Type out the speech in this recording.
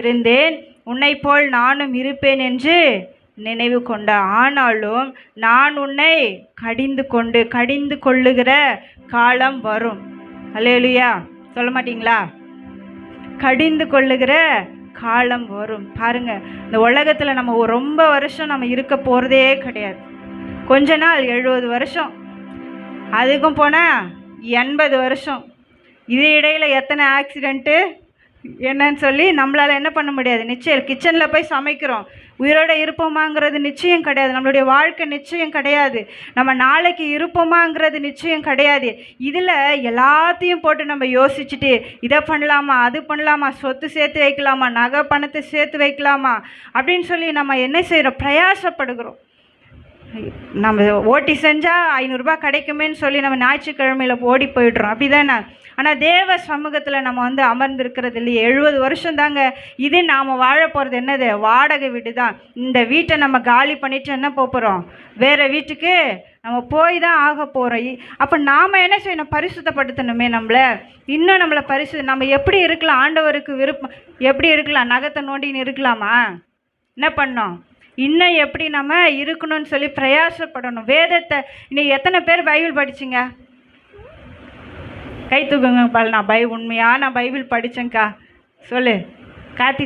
இருந்தேன். உன்னை போல் நானும் இருப்பேன் என்று நினைவு கொண்ட ஆனாலும் நான் உன்னை கடிந்து கொண்டு கடிந்து கொள்ளுகிற காலம் வரும். அல்லேலுயா சொல்ல மாட்டீங்களா? கடிந்து கொள்ளுகிற காலம் வரும். பாருங்க இந்த உலகத்தில் நம்ம ரொம்ப வருஷம் நம்ம இருக்க போகிறதே கிடையாது. கொஞ்ச நாள் எழுபது வருஷம். அதுக்கும் போனால் எண்பது வருஷம். இது இடையில் எத்தனை ஆக்சிடெண்ட்டு என்னன்னு சொல்லி நம்மளால் என்ன பண்ண முடியாது? நிச்சயம். கிச்சனில் போய் சமைக்கிறோம். உயிரோட இருப்போமாங்கிறது நிச்சயம் கிடையாது. நம்மளுடைய வாழ்க்கை நிச்சயம் கிடையாது. நம்ம நாளைக்கு இருப்போமாங்கிறது நிச்சயம் கிடையாது. இதில் எல்லாத்தையும் போட்டு நம்ம யோசிச்சுட்டு இதை பண்ணலாமா அது பண்ணலாமா சொத்து சேர்த்து வைக்கலாமா நகை பணத்தை சேர்த்து வைக்கலாமா அப்படின்னு சொல்லி நம்ம என்ன செய்கிறோம் பிரயாசப்படுகிறோம். நம்ம ஓட்டி செஞ்சால் ஐநூறுரூபா கிடைக்குமேன்னு சொல்லி நம்ம ஞாயிற்றுக்கிழமையில் ஓடி போயிடுறோம். அப்படி தானே ஆனால் தேவ சமூகத்தில் நம்ம வந்து அமர்ந்திருக்கிறது இல்லையே. எழுபது வருஷம் தாங்க இது நாம் வாழ போகிறது என்னது? வாடகை வீடு தான் இந்த வீட்டை நம்ம காலி பண்ணிவிட்டு என்ன போகிறோம் வேறு வீட்டுக்கு நம்ம போய் தான் ஆக போகிறோம் அப்போ நாம் என்ன செய்யணும்? பரிசுத்தப்படுத்தணுமே நம்மளை. இன்னும் நம்மளை பரிசு நம்ம எப்படி இருக்கலாம்? ஆண்டவருக்கு விருப்பம் எப்படி இருக்கலாம்? நகத்தை நோண்டின்னு இருக்கலாமா? என்ன பண்ணோம்? இன்னும் எப்படி நம்ம இருக்கணும்னு சொல்லி பிரயாசப்படணும். வேதத்தை இன்னைக்கு எத்தனை பேர் பைபிள் படிச்சிங்க? கை தூக்குங்க பால் நான் பை உண்மையாக நான் பைபிள் படித்தேங்க்கா சொல்லு. காத்தி